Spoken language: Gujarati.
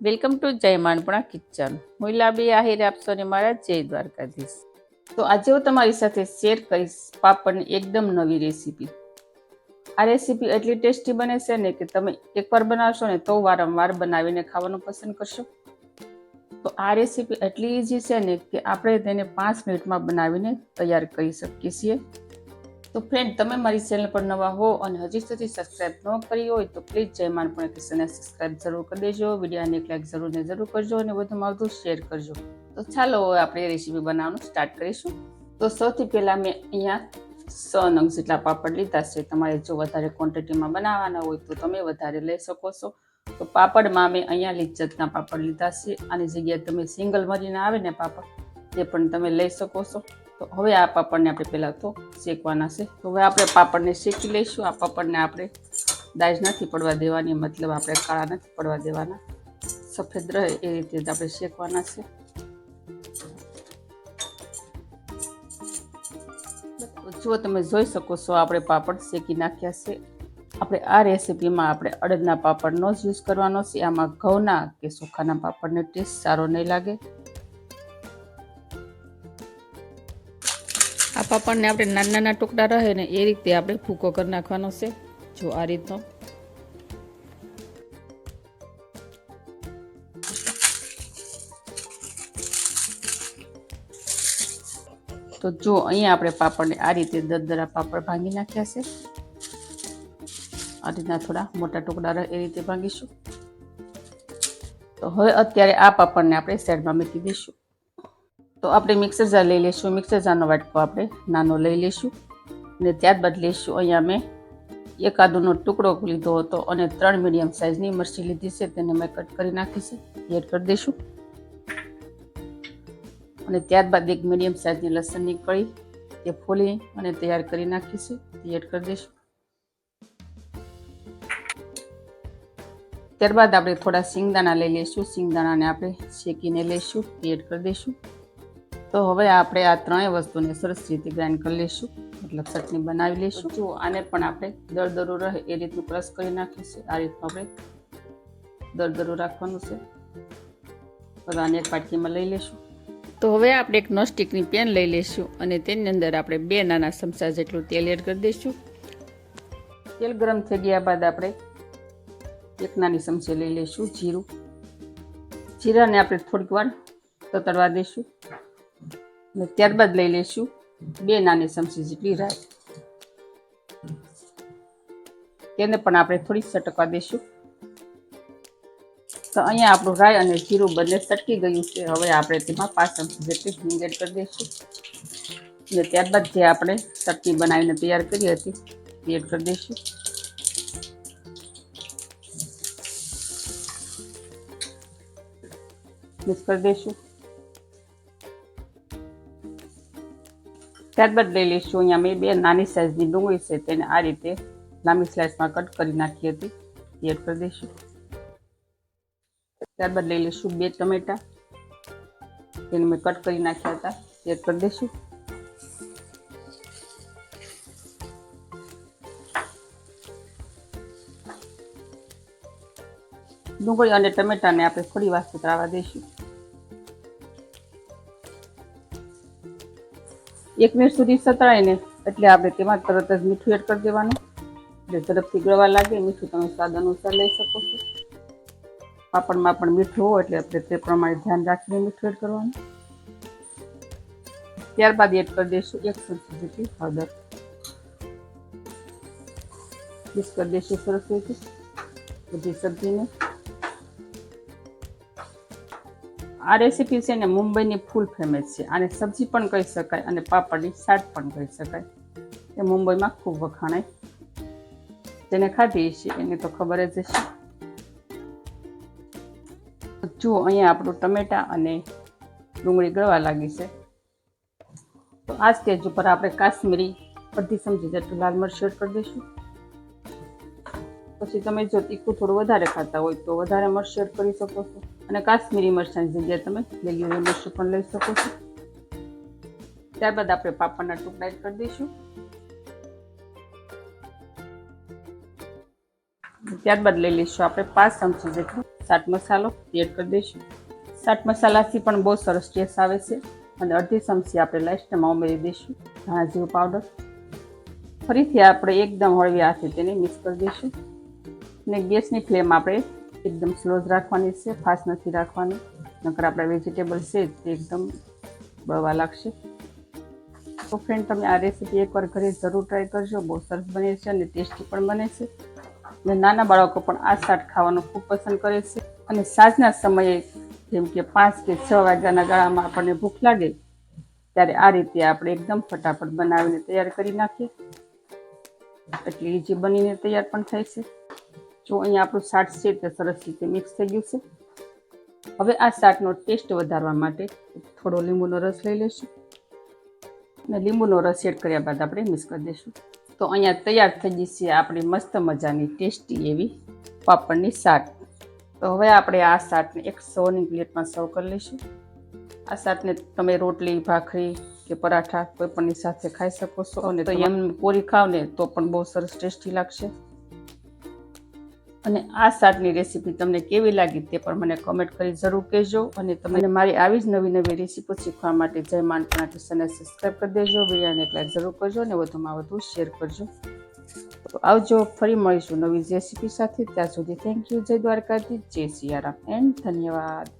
વેલકમ ટુ જય માનપણા કિચન હું લાબી આહિર આપશો ને મારા જય દ્વારકાધીશ તો આજે હું તમારી સાથે શેર કરીશ પાપડની એકદમ નવી રેસીપી આ રેસીપી એટલી ટેસ્ટી બને છે ને કે તમે એકવાર બનાવશો ને તો વારંવાર બનાવીને ખાવાનું પસંદ કરશો. તો આ રેસીપી એટલી ઇઝી છે ને કે આપણે તેને પાંચ મિનિટમાં બનાવીને તૈયાર કરી શકીએ છીએ. તો ફ્રેન્ડ તમે મારી ચેનલ પર નવા હો અને હજી સુધી સબસ્ક્રાઇબ ન કરી હોય તો પ્લીઝ જય પણ કિશનને સબસ્ક્રાઇબ જરૂર કરી દેજો વિડીયોને એક લાઈક જરૂર ને જરૂર કરજો અને વધુમાં વધુ શેર કરજો. તો ચાલો હવે આપણે રેસીપી બનાવવાનું સ્ટાર્ટ કરીશું. તો સૌથી પહેલાં મેં અહીંયા સો નંગ જેટલા પાપડ લીધા છે, તમારે જો વધારે ક્વોન્ટિટીમાં બનાવવાના હોય તો તમે વધારે લઈ શકો છો. તો પાપડમાં મેં અહીંયા લિજ્જતના પાપડ લીધા છે આની જગ્યાએ તમે સિંગલ મરીને આવે ને પાપડ તે પણ તમે લઈ શકો છો. તો હવે આ પાપડને આપણે પહેલાં તો શેકવાના છે. હવે આપણે પાપડને શેકી લઈશું. આ પાપડને આપણે દાજ નથી પડવા દેવાની, મતલબ આપણે કાળા નથી પડવા દેવાના. સફેદ રહે એ રીતે જ આપણે શેકવાના છે. જો તમે જોઈ શકો છો, આપણે પાપડ શેકી નાખ્યા છે. આપણે આ રેસીપીમાં આપણે અડદના પાપડનો જ યુઝ કરવાનો છે. આમાં ઘઉંના કે સુખાના પાપડને ટેસ્ટ સારો નહીં લાગે. પાપડને આપણે નાના નાના ટુકડા રહે ને એ રીતે આપણે ફૂકો કરી નાખવાનો છે. જો આ રીતનો. તો જો અહીંયા આપણે પાપડને આ રીતે દરદરા પાપડ ભાંગી નાખ્યા છે. આ રીતના થોડા મોટા ટુકડા રહે એ રીતે ભાંગીશું. તો હવે અત્યારે આ પાપડને આપણે સાઈડમાં મૂકી દઈશું. તો આપણે મિક્સર જાર લઈ લઈશું. મિક્સર જારનો વાટકો આપણે નાનો લઈ લઈશું અને ત્યારબાદ લઈશું અહીંયા મેં એકાદુનો ટુકડો લીધો હતો અને ત્રણ મીડિયમ સાઇઝની મરચી લીધી છે. તેને મેં કટ કરી નાખી છે. એડ કરી દઈશું. અને ત્યારબાદ એક મીડિયમ સાઇઝની લસણની કળી તે ફોલી અને તૈયાર કરી નાખી છે. એડ કરી દઈશું. ત્યારબાદ આપણે થોડા સિંગદાણા લઈ લઈશું. સિંગદાણાને આપણે શેકીને લઈશું. એડ કરી દઈશું. તો હવે આપણે આ ત્રણેય વસ્તુને સરસ રીતે ગ્રાઇન્ડ કરી લઈશું. મતલબ ચટણી બનાવી લઈશું. જો આને પણ આપણે દરદરું રહે એ રીતનું ક્રશ કરી નાખીશું. આ રીતનું આપણે દરદરું રાખવાનું છે. હવે આને એક પાટકીમાં લઈ લઈશું. તો હવે આપણે એક નોસ્ટિકની પેન લઈ લઈશું અને તેની અંદર આપણે બે નાના ચમચા જેટલું તેલ એડ કરી દઈશું. તેલ ગરમ થઈ ગયા બાદ આપણે એક નાની ચમચી લઈ લઈશું જીરું. જીરાને આપણે થોડીક વાર તતડવા દઈશું. અને ત્યારબાદ લઈ લઈશું બે નાની ચમચી જેટલી રાઈ. તેને પણ આપણે થોડી સટકવા દઈશું તો અહીંયા આપણું રાઈ અને જીરું બંને સટકી ગયું છે. હવે આપણે તેમાં પાંચ ચમચી જેટલી હિંગ એડ કરી દઈશું અને ત્યારબાદ જે આપણે ચટણી બનાવીને તૈયાર કરી હતી તે એડ કરી દઈશું મિક્સ કરી દઈશું ત્યારબાદ લઈ લઈશું. અહીંયા મેં બે નાની સાઇઝની ડુંગળી છે, તેને આ રીતે લાંબી સ્લાઇસમાં કટ કરી નાખી હતી. એડ કરી દઈશું. ત્યારબાદ લઈ લઈશું બે ટમેટા. તેને મેં કટ કરી નાખ્યા હતા. એડ કરી દઈશું. ડુંગળી અને ટમેટાને આપણે થોડી વાર સુતરાવા દઈશું. એક મિનિટ સુધી સતળાઈને એટલે આપણે તેમાં તરત જ મીઠું એડ કરી દેવાનું. એટલે ઝડપથી ગળવા લાગે, મીઠું તમે સ્વાદ અનુસાર લઈ શકો છો. પાપડમાં પણ મીઠું હોય, એટલે આપણે તે પ્રમાણે ધ્યાન રાખીને મીઠું એડ કરવાનું. ત્યારબાદ એડ કરી દઈશું એક ચમચી જેટલી હળદર. મિક્સ કરી દઈશું સરસ રીતે બધી સબ્જીને. આ રેસીપી છે ને મુંબઈની ફૂલ ફેમસ છે. આને સબ્જી પણ કહી શકાય અને પાપડની શાક પણ કહી શકાય. એ મુંબઈમાં ખૂબ વખાણાય. જેને ખાધી છે એને તો ખબર જ હશે. જુઓ અહીંયા આપણું ટમેટા અને ડુંગળી ગળવા લાગી છે. તો આ સ્ટેજ ઉપર આપણે કાશ્મીરી અડધી સમજી જેટલું લાલ મરચું કરી દઈશું. પછી તમે જો તીખું થોડું વધારે ખાતા હોય તો વધારે મરચ કરી શકો છો. અને કાશ્મીરી મરચાંની જગ્યાએ તમે લીલી મરચું પણ લઈ શકો છો. ત્યારબાદ આપણે પાપડના ટુકડા એડ કરી દઈશું. ત્યારબાદ લઈ લઈશું આપણે પાંચ ચમચી જેટલું સાટ મસાલો એડ કરી દઈશું. સાટ મસાલાથી પણ બહુ સરસ ટેસ્ટ આવે છે. અને અડધી ચમચી આપણે લાસ્ટમાં ઉમેરી દઈશું ધાણા જીરું પાવડર ફરીથી આપણે એકદમ હળવી હાથે તેને મિક્સ કરી દઈશું. અને ગેસની ફ્લેમ આપણે એકદમ સ્લો જ રાખવાની છે ફાસ્ટ નથી રાખવાની. નકર આપણા વેજીટેબલ છે તે એકદમ બળવા લાગશે. તો ફ્રેન્ડ તમે આ રેસીપી એકવાર ઘરે જરૂર ટ્રાય કરજો. બહુ સરસ બને છે અને ટેસ્ટી પણ બને છે. અને નાના બાળકો પણ આ શાક ખાવાનું ખૂબ પસંદ કરે છે. અને સાંજના સમયે જેમ કે પાંચ કે છ વાગ્યાના ગાળામાં આપણને ભૂખ લાગે, ત્યારે આ રીતે આપણે એકદમ ફટાફટ બનાવીને તૈયાર કરી નાખીએ. એટલે ઇઝી બનીને તૈયાર પણ થાય છે. જો અહીંયા આપણું શાક છે તે સરસ રીતે મિક્સ થઈ ગયું છે. હવે આ શાકનો ટેસ્ટ વધારવા માટે થોડો લીંબુનો રસ લઈ લઈશું. અને લીંબુનો રસ એડ કર્યા બાદ આપણે મિક્સ કરી દઈશું. તો અહીંયા તૈયાર થઈ ગઈ છે આપણી મસ્ત મજાની ટેસ્ટી એવી પાપડની શાક. તો હવે આપણે આ શાકને એક સોની પ્લેટમાં સર્વ કરી લઈશું. આ શાકને તમે રોટલી ભાખરી કે પરાઠા કોઈ પણની સાથે ખાઈ શકો છો. અને તો એમ પૂરી ખાવ ને તો પણ બહુ સરસ ટેસ્ટી લાગશે. અને આ શાકની રેસીપી તમને કેવી લાગી તે પણ મને કમેન્ટ કરી જરૂર કહેજો અને તમને મારી આવી જ નવી નવી રેસીપી શીખવા માટે જય માનપણા ચેનલ સબસ્ક્રાઈબ કરી દેજો, વિડીયોને એક લાઈક જરૂર કરજો અને વધુમાં વધુ શેર કરજો. તો આવજો, ફરી મળીશું નવી રેસીપી સાથે. ત્યાં સુધી થેન્ક યુ જય દ્વારકાથી જય સિયારામ એન્ડ ધન્યવાદ.